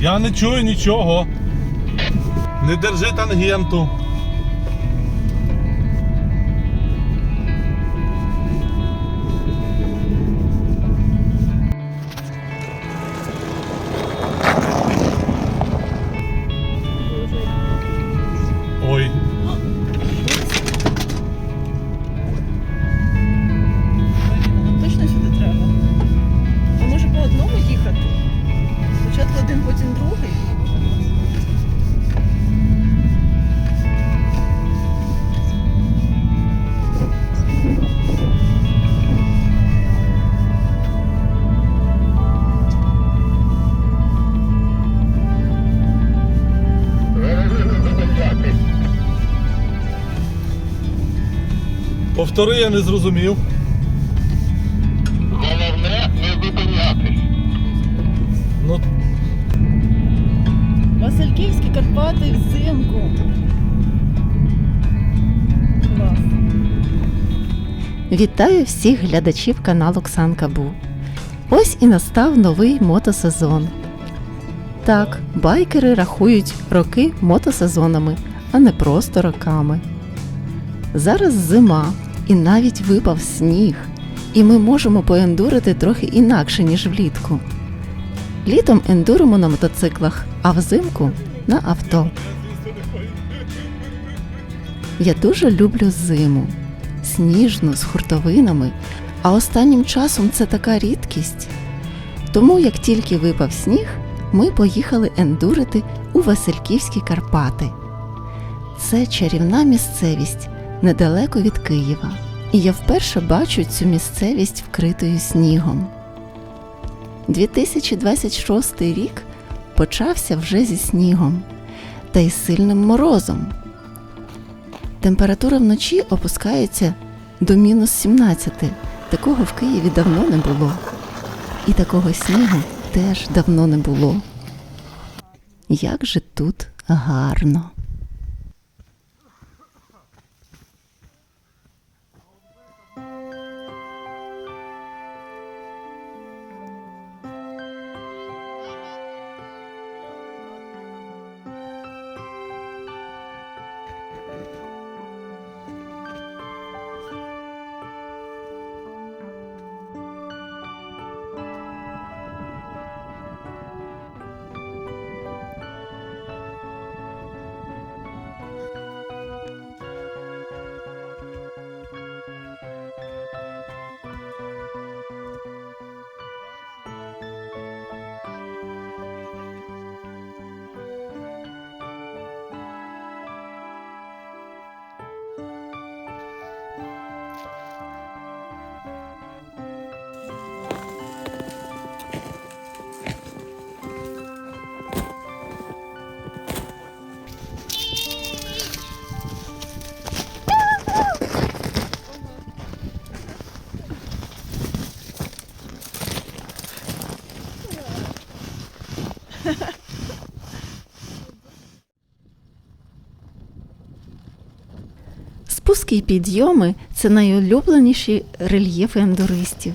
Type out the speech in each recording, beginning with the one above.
Я не чую нічого. Не держи тангенту. Повтори, я не зрозумів. Головне не зупинятись. Ну, Васильківські Карпати взимку. Клас. Вітаю всіх глядачів каналу Ксанка Бу. Ось і настав новий мотосезон. Так, байкери рахують роки мотосезонами, а не просто роками. Зараз зима і навіть випав сніг, і ми можемо поендурити трохи інакше, ніж влітку. Літом ендуримо на мотоциклах, а взимку на авто. Я дуже люблю зиму сніжну з хуртовинами, а останнім часом це така рідкість. Тому, як тільки випав сніг, ми поїхали ендурити у Васильківські Карпати. Це чарівна місцевість недалеко від Києва, і я вперше бачу цю місцевість вкритою снігом. 2026 рік почався вже зі снігом та й сильним морозом. Температура вночі опускається до мінус 17. Такого в Києві давно не було. І такого снігу теж давно не було. Як же тут гарно. Спуски і підйоми це найулюбленіші рельєфи ендуристів.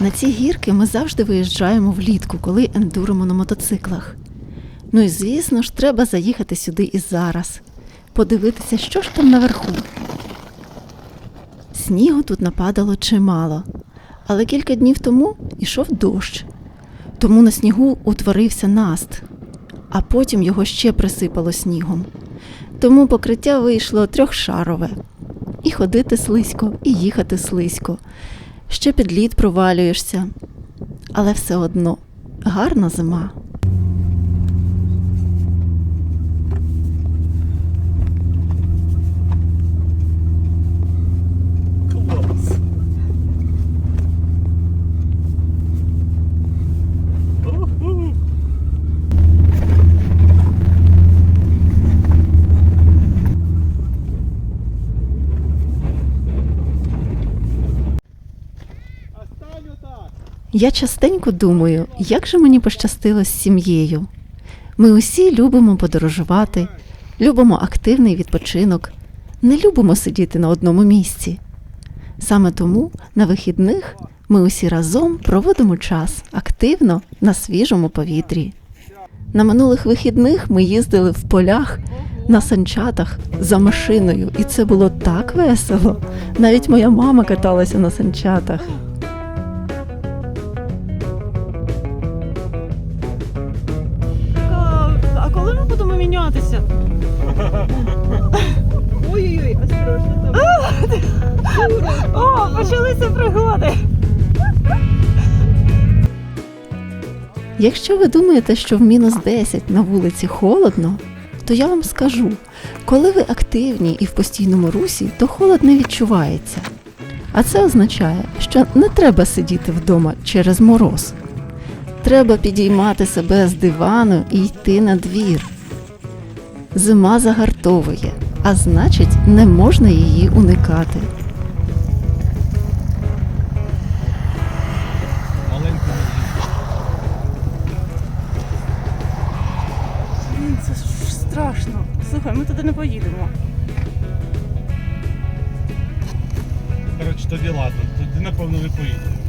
На ці гірки ми завжди виїжджаємо влітку, коли ендуримо на мотоциклах. Ну і звісно ж, треба заїхати сюди і зараз, подивитися, що ж там наверху. Снігу тут нападало чимало, але кілька днів тому ішов дощ, тому на снігу утворився наст, а потім його ще присипало снігом. Тому покриття вийшло трьохшарове. І ходити слизько, і їхати слизько. Ще під лід провалюєшся. Але все одно гарна зима. клас. Уху. Я частенько думаю, як же мені пощастило з сім'єю. Ми усі любимо подорожувати, любимо активний відпочинок, не любимо сидіти на одному місці. Саме тому на вихідних ми усі разом проводимо час активно на свіжому повітрі. На минулих вихідних ми їздили в полях на санчатах за машиною, і це було так весело. Навіть моя мама каталася на санчатах. Мінятися? Ой-ой-ой, осторожно там. О, почалися пригоди. Якщо ви думаєте, що в мінус 10 на вулиці холодно, то я вам скажу, коли ви активні і в постійному русі, то холод не відчувається. А це означає, що не треба сидіти вдома через мороз. Треба підіймати себе з дивану і йти на двір. Зима загартовує, а значить, не можна її уникати. Блін, це ж страшно. Слухай, ми туди не поїдемо. Коротше, тоді ладно, тоді напевно не поїдемо.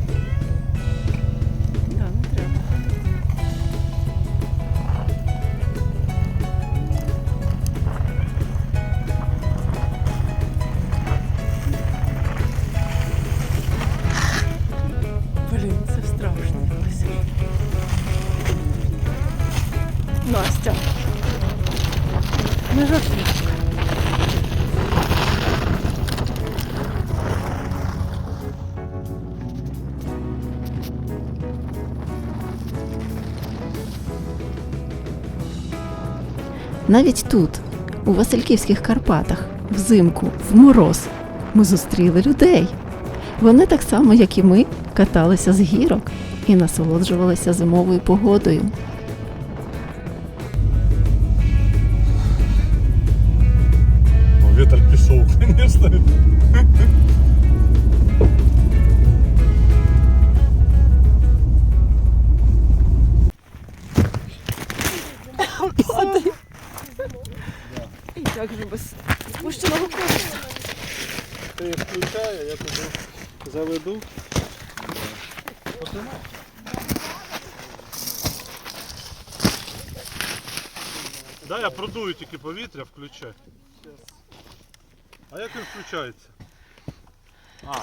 Навіть тут, у Васильківських Карпатах, взимку, в мороз, ми зустріли людей. Вони так само, як і ми, каталися з гірок і насолоджувалися зимовою погодою. Вітер пішов, звісно. І як же без спущеного колеса. Ти їх включає, я туди заведу. Да, я продую тільки повітря, включай. А як він включається? А.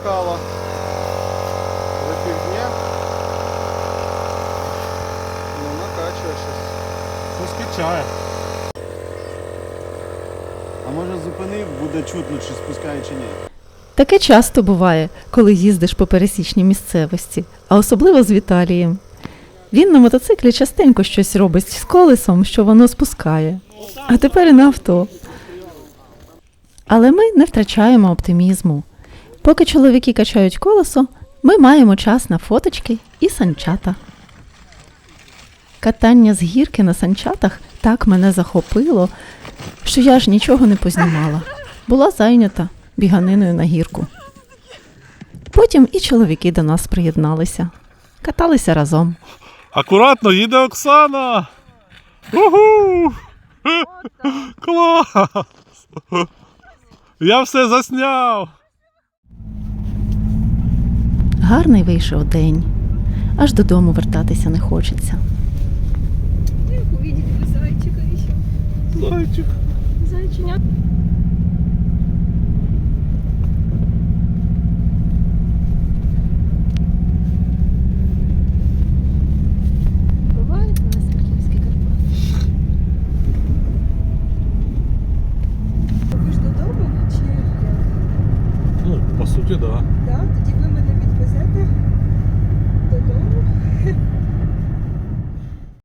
скала за півдня. Ну, накачує щось. Щось качає. А може зупинив, буде чутно, чи спускає, чи ні. Таке часто буває, коли їздиш по пересічній місцевості, а особливо з Віталієм. Він на мотоциклі частенько щось робить з колесом, що воно спускає. А тепер і на авто. Але ми не втрачаємо оптимізму. Поки чоловіки качають колесо, ми маємо час на фоточки і санчата. Катання з гірки на санчатах так мене захопило, що я ж нічого не познімала. Була зайнята біганиною на гірку. Потім і чоловіки до нас приєдналися, каталися разом. Акуратно їде Оксана. Угу! Клас! Я все засняв. Гарний вийшов день. Аж додому вертатися не хочеться. Зайчик. Зайчиня.